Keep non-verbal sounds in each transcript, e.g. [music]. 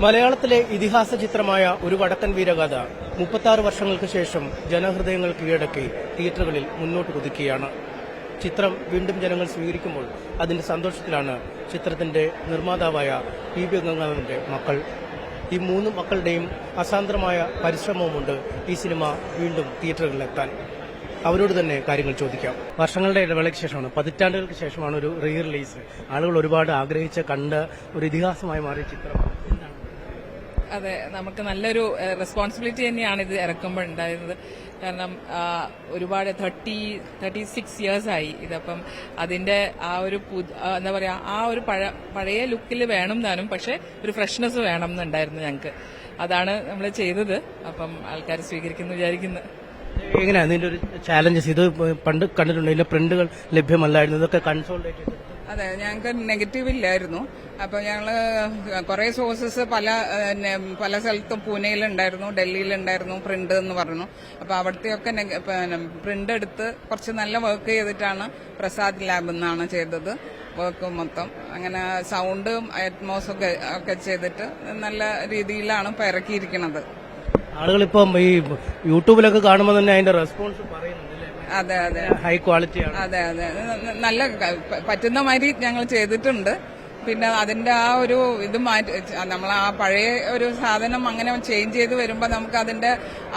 മലയാളത്തിലെ ഇതിഹാസ ചിത്രമായ ഒരു വടക്കൻ വീരഗാഥ മുപ്പത്താറ് വർഷങ്ങൾക്ക് ശേഷം ജനഹൃദയങ്ങൾ കീഴടക്കി തിയേറ്ററുകളിൽ മുന്നോട്ട് കുതിക്കുകയാണ്. ചിത്രം വീണ്ടും ജനങ്ങൾ സ്വീകരിക്കുമ്പോൾ അതിന്റെ സന്തോഷത്തിലാണ് ചിത്രത്തിന്റെ നിർമ്മാതാവായ പി ബി ഗംഗാധരന്റെ മക്കൾ. ഈ മൂന്ന് മക്കളുടെയും അസാന്ദ്രമായ പരിശ്രമവുമുണ്ട് ഈ സിനിമ വീണ്ടും തിയേറ്ററുകളിലെത്താൻ. അവരോട് തന്നെ കാര്യങ്ങൾ ചോദിക്കാം. വർഷങ്ങളുടെ ഇടവേളയ്ക്ക് ശേഷമാണ് പതിറ്റാണ്ടുകൾക്ക് ശേഷമാണ് ഒരു റീ റിലീസ് ആളുകൾ ഒരുപാട് ആഗ്രഹിച്ച കണ്ട ഒരു ഇതിഹാസമായി മാറിയ ചിത്രം. അതെ നമുക്ക് നല്ലൊരു റെസ്പോൺസിബിലിറ്റി തന്നെയാണ് ഇത് ഇറക്കുമ്പോൾ ഉണ്ടായിരുന്നത്. കാരണം ഒരുപാട് തേർട്ടി തേർട്ടി സിക്സ് ഇയേഴ്സ് ആയി. ഇതപ്പം അതിന്റെ ആ ഒരു എന്താ പറയാ ആ ഒരു പഴ- പഴയ ലുക്കിൽ വേണം താനും പക്ഷെ ഒരു ഫ്രഷ്നെസ് വേണം എന്നുണ്ടായിരുന്നു ഞങ്ങൾക്ക് അതാണ് നമ്മൾ ചെയ്തത്. അപ്പം ആൾക്കാർ സ്വീകരിക്കുന്നു വിചാരിക്കുന്നു. എങ്ങനെയാണ് ഇതിന്റെ ഒരു ചാലഞ്ചസ് ഇത് പണ്ട് കണ്ടിട്ടുണ്ടെങ്കിൽ പ്രിന്റുകൾ ലഭ്യമല്ലായിരുന്നു. ഇതൊക്കെ ചെയ്ത്. അതെ ഞങ്ങൾക്ക് നെഗറ്റീവ് ഇല്ലായിരുന്നു. അപ്പൊ ഞങ്ങൾ കുറെ സോഴ്സസ് പല പല സ്ഥലത്തും പൂനെയിലുണ്ടായിരുന്നു ഡൽഹിയിലുണ്ടായിരുന്നു പ്രിന്റ് എന്ന് പറഞ്ഞു. അപ്പൊ അവിടുത്തെയൊക്കെ പ്രിന്റ് എടുത്ത് കുറച്ച് നല്ല വർക്ക് ചെയ്തിട്ടാണ് പ്രസാദ് ലാബ് എന്നാണ് ചെയ്തത് വർക്ക് മൊത്തം. അങ്ങനെ സൗണ്ടും അറ്റ്മോസും ഒക്കെ ചെയ്തിട്ട് നല്ല രീതിയിലാണ് ഇപ്പൊ ഇറക്കിയിരിക്കുന്നത് ആളുകളിപ്പം ഈ യൂട്യൂബിലൊക്കെ കാണുമ്പോൾ തന്നെ അതിന്റെ റെസ്പോൺസ് പറയുന്നുണ്ട് അതെ അതെ. ഹൈ ക്വാളിറ്റിയാണ് അതെ അതെ. നല്ല പറ്റുന്ന മാതിരി ഞങ്ങൾ ചെയ്തിട്ടുണ്ട്. പിന്നെ അതിന്റെ ആ ഒരു ഇത് മാറ്റി നമ്മൾ ആ പഴയ ഒരു സാധനം അങ്ങനെ ചേഞ്ച് ചെയ്ത് വരുമ്പോൾ നമുക്ക് അതിന്റെ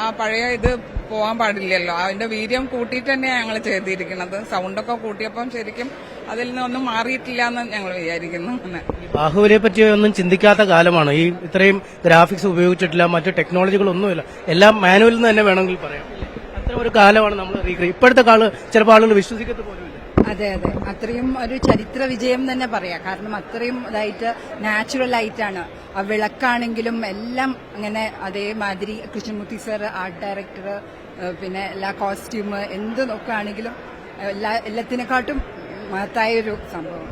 ആ പഴയ ഇത് പോകാൻ പാടില്ലല്ലോ. അതിന്റെ വീര്യം കൂട്ടിയിട്ട് തന്നെയാണ് ഞങ്ങൾ ചെയ്തിരിക്കുന്നത്. സൗണ്ടൊക്കെ കൂട്ടിയപ്പം ശരിക്കും അതിൽ നിന്നൊന്നും മാറിയിട്ടില്ല എന്ന് ഞങ്ങൾ വിചാരിക്കുന്നു. ബാഹുവിനെ ബാഹുബലിയെ പറ്റി ഒന്നും ചിന്തിക്കാത്ത കാലമാണ്. ഈ ഇത്രയും ഗ്രാഫിക്സ് ഉപയോഗിച്ചിട്ടില്ല മറ്റു ടെക്നോളജികളൊന്നുമില്ല എല്ലാം മാനുവലിൽ നിന്ന് തന്നെ വേണമെങ്കിൽ പറയാം. അത്തരം ഒരു കാലമാണ് നമ്മൾ ഇപ്പോഴത്തെ കാലം ചിലപ്പോൾ ആളുകൾ വിശ്വസിക്കത്ത് അതെ അതെ. അത്രയും ഒരു ചരിത്ര വിജയം തന്നെ പറയാം. കാരണം അത്രയും ഇതായിട്ട് നാച്ചുറൽ ആയിട്ടാണ്. ആ വിളക്കാണെങ്കിലും എല്ലാം അങ്ങനെ അതേമാതിരി കൃഷ്ണമൂർത്തി സർ ആർട്ട് ഡയറക്ടർ പിന്നെ എല്ലാ കോസ്റ്റ്യൂം എന്ത് നോക്കുകയാണെങ്കിലും എല്ലാ എല്ലാത്തിനെക്കാട്ടും മഹത്തായ ഒരു സംഭവം.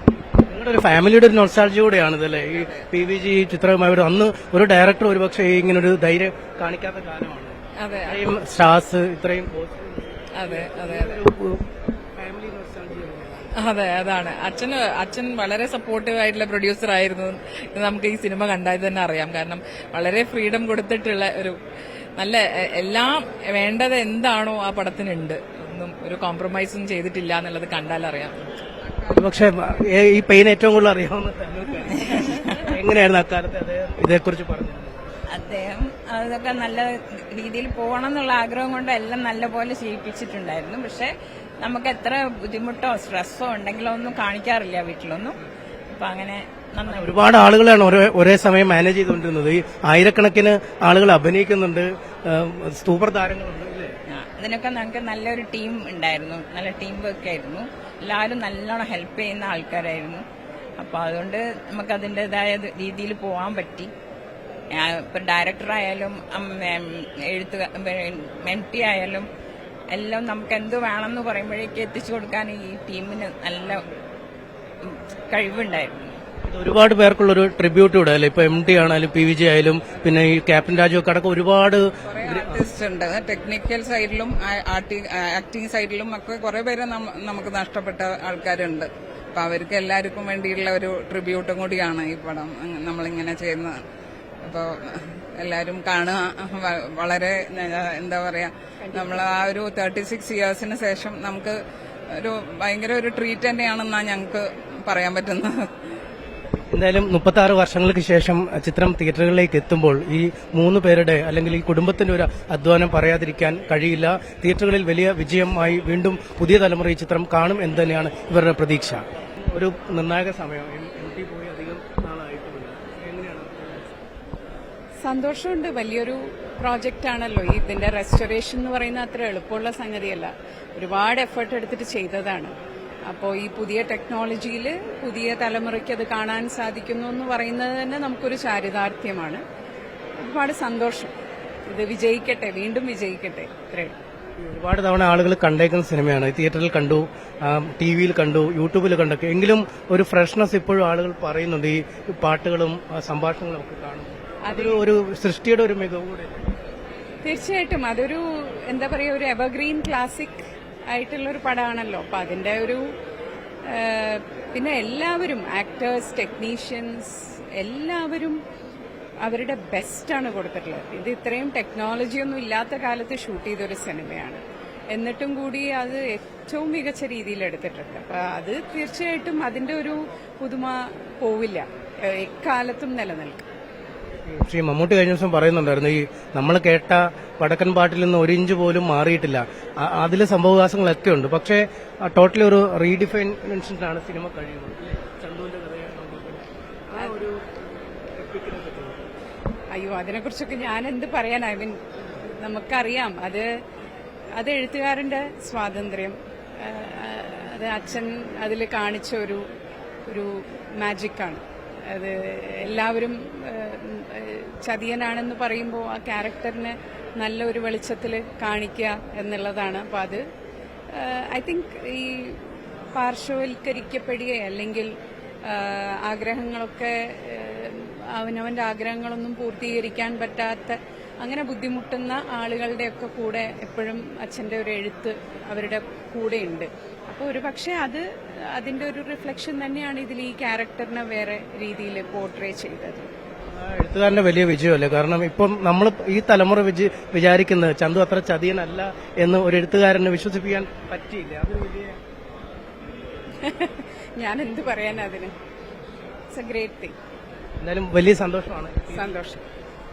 നിങ്ങളുടെ ഒരു ഫാമിലിയുടെ ഒരു നൊസ്റ്റാൾജി കൂടെയാണ് ഇതല്ലേ ഈ പി വി ജി ചിത്രവുമായി ഒരു അന്ന് ഒരു ഡയറക്ടർ ഒരുപക്ഷെ ഇങ്ങനെ ഒരു ധൈര്യം കാണിക്കാത്ത കാലമാണ്. ഇത്രയും സ്റ്റാർസ് ഇത്രയും അതെ അതെ അതെ. ഫാമിലി നൊസ്റ്റാൾജി അതെ അതാണ്. അച്ഛന് അച്ഛൻ വളരെ സപ്പോർട്ടീവ് ആയിട്ടുള്ള പ്രൊഡ്യൂസർ ആയിരുന്നു നമുക്ക് ഈ സിനിമ കണ്ടാൽ തന്നെ അറിയാം. കാരണം വളരെ ഫ്രീഡം കൊടുത്തിട്ടുള്ള ഒരു നല്ല എല്ലാം വേണ്ടത് എന്താണോ ആ പടത്തിനുണ്ട്. ഒന്നും ഒരു കോംപ്രമൈസും ചെയ്തിട്ടില്ല എന്നുള്ളത് കണ്ടാൽ അറിയാം. പക്ഷെ ഈ പെയിൻ ഏറ്റവും കൂടുതൽ അറിയാവുന്ന. [laughs] എങ്ങനെയായിരുന്നു അക്കാലത്ത് അദ്ദേഹം ഇതേക്കുറിച്ച് പറഞ്ഞത്? അദ്ദേഹം അതൊക്കെ നല്ല രീതിയിൽ പോകണം എന്നുള്ള ആഗ്രഹം കൊണ്ട് എല്ലാം നല്ലപോലെ ചെയ്യിപ്പിച്ചിട്ടുണ്ടായിരുന്നു പക്ഷെ നമുക്ക് എത്ര ബുദ്ധിമുട്ടോ സ്ട്രെസ്സോ ഉണ്ടെങ്കിലോ ഒന്നും കാണിക്കാറില്ല വീട്ടിലൊന്നും. അപ്പൊ അങ്ങനെ ഒരുപാട് ആളുകളാണ് ഒരേ സമയം മാനേജ് ചെയ്തുകൊണ്ടിരുന്നത്. ഈ ആയിരക്കണക്കിന് ആളുകൾ അഭിനയിക്കുന്നുണ്ട് സൂപ്പർ താരങ്ങളുണ്ട്? അതിനൊക്കെ നമുക്ക് നല്ലൊരു ടീം ഉണ്ടായിരുന്നു. നല്ല ടീം വർക്ക് ആയിരുന്നു. എല്ലാവരും നല്ലോണം ഹെൽപ്പ് ചെയ്യുന്ന ആൾക്കാരായിരുന്നു. അപ്പൊ അതുകൊണ്ട് നമുക്ക് അതിന്റെതായ രീതിയിൽ പോകാൻ പറ്റി. ഇപ്പൊ ഡയറക്ടറായാലും എഴുത്തു എം ടി ആയാലും എല്ലാം നമുക്ക് എന്ത് വേണമെന്ന് പറയുമ്പോഴേക്ക് എത്തിച്ചു കൊടുക്കാൻ ഈ ടീമിന് നല്ല കഴിവുണ്ടായിരുന്നു. ഒരുപാട് പേർക്കുള്ള ഒരു ട്രിബ്യൂട്ട് ഇവിടെ അല്ലേ? ഇപ്പൊ എം ടി ആണെങ്കിലും പി വി ജി ആയാലും പിന്നെ ഈ ക്യാപ്റ്റൻ രാജു ഒക്കെ അടക്കം ഒരുപാട് ആർട്ടിസ്റ്റ് ഉണ്ട്. ടെക്നിക്കൽ സൈഡിലും ആക്ടിങ് സൈഡിലും ഒക്കെ കുറെ പേര് നമുക്ക് നഷ്ടപ്പെട്ട ആൾക്കാരുണ്ട്. അപ്പൊ അവർക്ക് എല്ലാവർക്കും വേണ്ടിയുള്ള ഒരു ട്രിബ്യൂട്ടും കൂടിയാണ് ഈ പടം. നമ്മളിങ്ങനെ ചെയ്യുന്നത്. അപ്പോൾ എല്ലാവരും കാണുക. വളരെ എന്താ പറയാ നമ്മൾ ആ ഒരു തേർട്ടി സിക്സ് ഇയേഴ്സിന് ശേഷം നമുക്ക് ഒരു ഭയങ്കര ഒരു ട്രീറ്റ് തന്നെയാണെന്നാണ് ഞങ്ങൾക്ക് പറയാൻ പറ്റുന്നത്. എന്തായാലും മുപ്പത്തി ആറ് വർഷങ്ങൾക്ക് ശേഷം ചിത്രം തിയേറ്ററുകളിലേക്ക് എത്തുമ്പോൾ ഈ മൂന്ന് പേരുടെ അല്ലെങ്കിൽ ഈ കുടുംബത്തിന്റെ ഒരു അധ്വാനം പറയാതിരിക്കാൻ കഴിയില്ല. തിയേറ്ററുകളിൽ വലിയ വിജയമായി വീണ്ടും പുതിയ തലമുറ ഈ ചിത്രം കാണും എന്ന് തന്നെയാണ് ഇവരുടെ പ്രതീക്ഷ. ഒരു നിർണായക സമയം എം ടി പോയി അധികം നാളായിട്ടുമില്ല എങ്ങനെയാണ് സന്തോഷമുണ്ട്. വലിയൊരു പ്രോജക്റ്റ് ആണല്ലോ. ഇതിന്റെ റെസ്റ്റോറേഷൻ എന്ന് പറയുന്ന അത്ര എളുപ്പമുള്ള സംഗതിയല്ല. ഒരുപാട് എഫേർട്ട് എടുത്തിട്ട് ചെയ്തതാണ്. അപ്പോൾ ഈ പുതിയ ടെക്നോളജിയിൽ പുതിയ തലമുറയ്ക്ക് അത് കാണാൻ സാധിക്കുന്നു എന്ന് പറയുന്നത് തന്നെ നമുക്കൊരു ചാരിതാർത്ഥ്യമാണ്. ഒരുപാട് സന്തോഷം. ഇത് വിജയിക്കട്ടെ. വീണ്ടും വിജയിക്കട്ടെ. ഇത്രയും ഒരുപാട് തവണ ആളുകൾ കണ്ടേക്കുന്ന സിനിമയാണ്. തിയേറ്ററിൽ കണ്ടു ടി വിയിൽ കണ്ടു യൂട്യൂബിൽ കണ്ടൊക്കെ. എങ്കിലും ഒരു ഫ്രഷ്നെസ് ഇപ്പോഴും ആളുകൾ പറയുന്നുണ്ട്. ഈ പാട്ടുകളും സംഭാഷണങ്ങളും ഒക്കെ കാണും അതൊരു ഒരു സൃഷ്ടിയുടെ ഒരു മികവ് കൂടെ. തീർച്ചയായിട്ടും. അതൊരു എന്താ പറയുക ഒരു എവർഗ്രീൻ ക്ലാസിക് ആയിട്ടുള്ള ഒരു പടമാണല്ലോ. അപ്പൊ അതിന്റെ ഒരു പിന്നെ എല്ലാവരും ആക്ടേഴ്സ് ടെക്നീഷ്യൻസ് എല്ലാവരും അവരുടെ ബെസ്റ്റാണ് കൊടുത്തിട്ടുള്ളത്. ഇത് ഇത്രയും ടെക്നോളജി ഒന്നും ഇല്ലാത്ത കാലത്ത് ഷൂട്ട് ചെയ്തൊരു സിനിമയാണ്. എന്നിട്ടും കൂടി അത് ഏറ്റവും മികച്ച രീതിയിൽ എടുത്തിട്ടുണ്ട്. അപ്പൊ അത് തീർച്ചയായിട്ടും അതിന്റെ ഒരു പുതുമ പോവില്ല. എക്കാലത്തും നിലനിൽക്കും. ശ്രീ മമ്മൂട്ടി കഴിഞ്ഞ ദിവസം പറയുന്നുണ്ടായിരുന്നു ഈ നമ്മൾ കേട്ട വടക്കൻ പാട്ടിൽ നിന്ന് ഒരു ഇഞ്ച് പോലും മാറിയിട്ടില്ല. അതിൽ സംഭവവികാസങ്ങളൊക്കെ ഉണ്ട്. പക്ഷേ ടോട്ടലി ഒരു റീഡിഫൈൻഷനാണ് സിനിമ കഴിയുന്നത്. അയ്യോ അതിനെക്കുറിച്ചൊക്കെ ഞാൻ എന്ത് പറയാൻ ഐ മീൻ നമുക്കറിയാം. അത് അത് എഴുത്തുകാരന്റെ സ്വാതന്ത്ര്യം. അത് അച്ഛൻ അതിൽ കാണിച്ച ഒരു ഒരു മാജിക്കാണ്. അത് എല്ലാവരും ചതിയനാണെന്ന് പറയുമ്പോൾ ആ ക്യാരക്ടറിനെ നല്ലൊരു വെളിച്ചത്തിൽ കാണിക്കുക എന്നുള്ളതാണ്. അപ്പം അത് ഐ തിങ്ക് ഈ പാർശ്വവൽക്കരിക്കപ്പെടുക അല്ലെങ്കിൽ ആഗ്രഹങ്ങളൊക്കെ അവനവന്റെ ആഗ്രഹങ്ങളൊന്നും പൂർത്തീകരിക്കാൻ പറ്റാത്ത അങ്ങനെ ബുദ്ധിമുട്ടുന്ന ആളുകളുടെയൊക്കെ കൂടെ എപ്പോഴും അച്ഛന്റെ ഒരു എഴുത്ത് അവരുടെ കൂടെയുണ്ട്. അപ്പോൾ ഒരു പക്ഷേ അത് അതിന്റെ ഒരു റിഫ്ലക്ഷൻ തന്നെയാണ് ഇതിൽ ഈ ക്യാരക്ടറിനെ വേറെ രീതിയിൽ പോർട്രേ ചെയ്തത്. എഴുത്തുകാരന്റെ വലിയ വിജയമല്ലേ? കാരണം ഇപ്പം നമ്മൾ ഈ തലമുറ വിജ- വിചാരിക്കുന്നത് ചന്തു അത്ര ചതിയനല്ല എന്ന് ഒരു എഴുത്തുകാരനെ വിശ്വസിപ്പിക്കാൻ പറ്റിയില്ല. അത് വലിയ [laughs] ഞാൻ എന്ത് പറയാൻ അതിന്? ഇറ്റ്സ് എ ഗ്രേറ്റ് തിങ് എന്തായാലും വലിയ സന്തോഷമാണ്. സന്തോഷം.